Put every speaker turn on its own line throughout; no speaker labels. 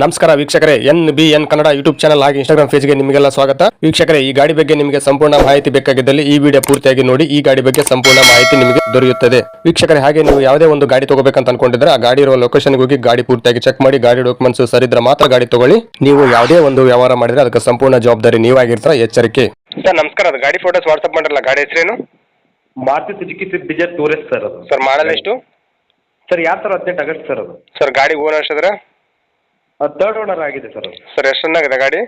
ನಮಸ್ಕಾರ ವೀಕ್ಷಕರೇ N B N Kannada YouTube channel ಹಾಗೆ ಇನ್ಸ್ಟಾಗ್ರಾಮ್ ಪೇಜ್ಗೆ ನಿಮಗೆಲ್ಲ ಸ್ವಾಗತ. ವೀಕ್ಷಕರೇ ಈ ಗಾಡಿ ಬಗ್ಗೆ ನಿಮಗೆ ಸಂಪೂರ್ಣ ಮಾಹಿತಿ ಬೇಕಾಗಿದ್ದಲ್ಲಿ ಈ ವಿಡಿಯೋ ಪೂರ್ತಿಯಾಗಿ ನೋಡಿ ಈ ಗಾಡಿ ಬಗ್ಗೆ ಸಂಪೂರ್ಣ ಮಾಹಿತಿ ನಿಮಗೆ ದೊರೆಯುತ್ತದೆ. ವೀಕ್ಷಕರೇ ಹಾಗೆ ನೀವು ಯಾವುದೇ ಒಂದು ಗಾಡಿ ತಗೋಬೇಕಂತ ಅನ್ಕೊಂಡಿದ್ರೆ ಆ ಗಾಡಿ ಇರುವ ಲೊಕೇಶನ್ಗೆ ಹೋಗಿ ಗಾಡಿ ಪೂರ್ತಿಯಾಗಿ ಚೆಕ್ ಮಾಡಿ ಗಾಡಿ ಡಾಕ್ಯುಮೆಂಟ್ಸ್ ಸರಿದ್ರೆ ಮಾತ್ರ ಗಾಡಿ ತಗೊಳ್ಳಿ. ನೀವು ಯಾವುದೇ ಒಂದು ವ್ಯವಹಾರ ಮಾಡಿದ್ರೆ ಅದಕ್ಕೆ ಸಂಪೂರ್ಣ ಜವಾಬ್ದಾರಿ ನೀವಾಗಿರ್ತೀರ ಎಚ್ಚರಿಕೆ. ಸರ್ ನಮಸ್ಕಾರ ಅದು ಗಾಡಿ ಫೋಟೋಸ್ ವಾಟ್ಸ್ಆಪ್ ಮಾಡಿರಲ್ಲ ಗಾಡಿ ಹೆಸರೇನು?
Maruti Suzuki Swift Dzire tourist sir ಅದು.
ಸರ್ ಮಾಡಲ್ ಎಷ್ಟು?
ಸರ್ ಯಾವ ಥರ ಹದಿನೆಂಟು ಆಗಸ್ಟ್ ಸರ್ ಅದು?
ಸರ್ ಗಾಡಿ ಓನರ್ ಎಷ್ಟಿದ್ರೆ?
ತರ್ಡ್ ಓನರ್ ಆಗಿದೆ ಸರ್ ಅದು
ಸರ್ ಎಷ್ಟು ಚೆನ್ನಾಗಿದೆ ಗಾಡಿ?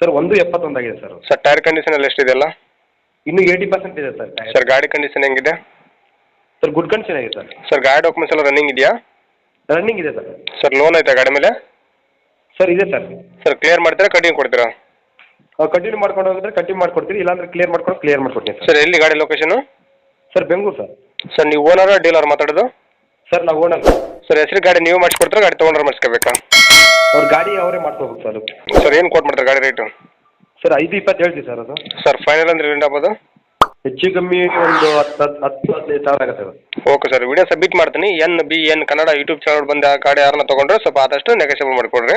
ಸರ್ ಒಂದು ಎಪ್ಪತ್ತೊಂದು ಆಗಿದೆ ಸರ್ ಅದು
ಸರ್ ಟೈರ್ ಕಂಡೀಷನ್ ಎಲ್ಲ ಎಷ್ಟಿದೆಯಲ್ಲ?
ಇನ್ನು ಏಯ್ಟಿ ಪರ್ಸೆಂಟ್ ಇದೆ ಸರ್
ಸರ್ ಗಾಡಿ ಕಂಡೀಷನ್ ಹೆಂಗಿದೆ?
ಸರ್ ಗುಡ್ ಕಂಡೀಷನ್ ಆಗಿದೆ ಸರ್
ಸರ್ ಗಾಡಿ ಡಾಕ್ಯುಮೆಂಟ್ಸ್ ಎಲ್ಲ ರನ್ನಿಂಗ್ ಇದೆಯಾ?
ರನ್ನಿಂಗ್ ಇದೆ ಸರ್
ಸರ್ ಲೋನ್ ಐತಾ ಗಾಡಿ ಮೇಲೆ?
ಸರ್ ಇದೆ ಸರ್
ಸರ್ ಕ್ಲಿಯರ್ ಮಾಡ್ತೀರಾ ಕಟಿಂಗ್ ಕೊಡ್ತೀರಾ?
ಕಂಟಿನ್ಯೂ ಮಾಡ್ಕೊಂಡು ಹೋಗಿದ್ರೆ ಕಂಟಿನ್ಯೂ ಮಾಡ್ಕೊಡ್ತೀರಿ ಇಲ್ಲಾಂದ್ರೆ ಕ್ಲಿಯರ್ ಮಾಡ್ಕೊಂಡು ಕ್ಲಿಯರ್ ಮಾಡ್ಕೊಡ್ತೀನಿ ಸರ್
ಸರ್ ಎಲ್ಲಿ ಗಾಡಿ location
sir Bengaluru sir
sir ನೀವು ಓನರಾ ಡೀಲರ್ ಮಾತಾಡೋದು?
ಸರ್ ನಾವು ಓನರ್
ಸರ್ ಹೆಸರು ಗಾಡಿ ನೀವು ಮಾಡಿಸ್ಕೊಡ್ತಾರೆ ಗಾಡಿ ತೊಗೊಂಡ್ರೆ ಮಾಡಿಸ್ಕೋಬೇಕಾ?
ಅವ್ರ ಗಾಡಿ ಅವರೇ ಮಾಡ್ಕೋಬೇಕು ಸರ್
ಸರ್ ಏನು ಕೊಟ್ಟು ಮಾಡ್ತಾರೆ ಗಾಡಿ ರೇಟು
ಸರ್ ಐದು ಇಪ್ಪತ್ತು ಹೇಳ್ತೀವಿ ಸರ್ ಅದು.
ಸರ್ ಫೈನಲ್ ಅಂದ್ರೆ ಏನು ಆಗ್ಬೋದು?
ಹೆಚ್ಚು ಕಮ್ಮಿ ಒಂದು ಹತ್ತು ಹತ್ತು ಹತ್ತು ಹದಿನೈದು ಸಾವಿರ ಆಗುತ್ತೆ sir.
Okay sir video submit ಮಾಡ್ತೀನಿ. N B N Kannada YouTube channel ಬಂದು ಆ ಗಾಡಿ ಯಾರನ್ನ ತೊಗೊಂಡ್ರೆ ಸ್ವಲ್ಪ ಆದಷ್ಟು ನೆಗೆಸಿಬಲ್ ಮಾಡಿಕೊಡ್ರಿ.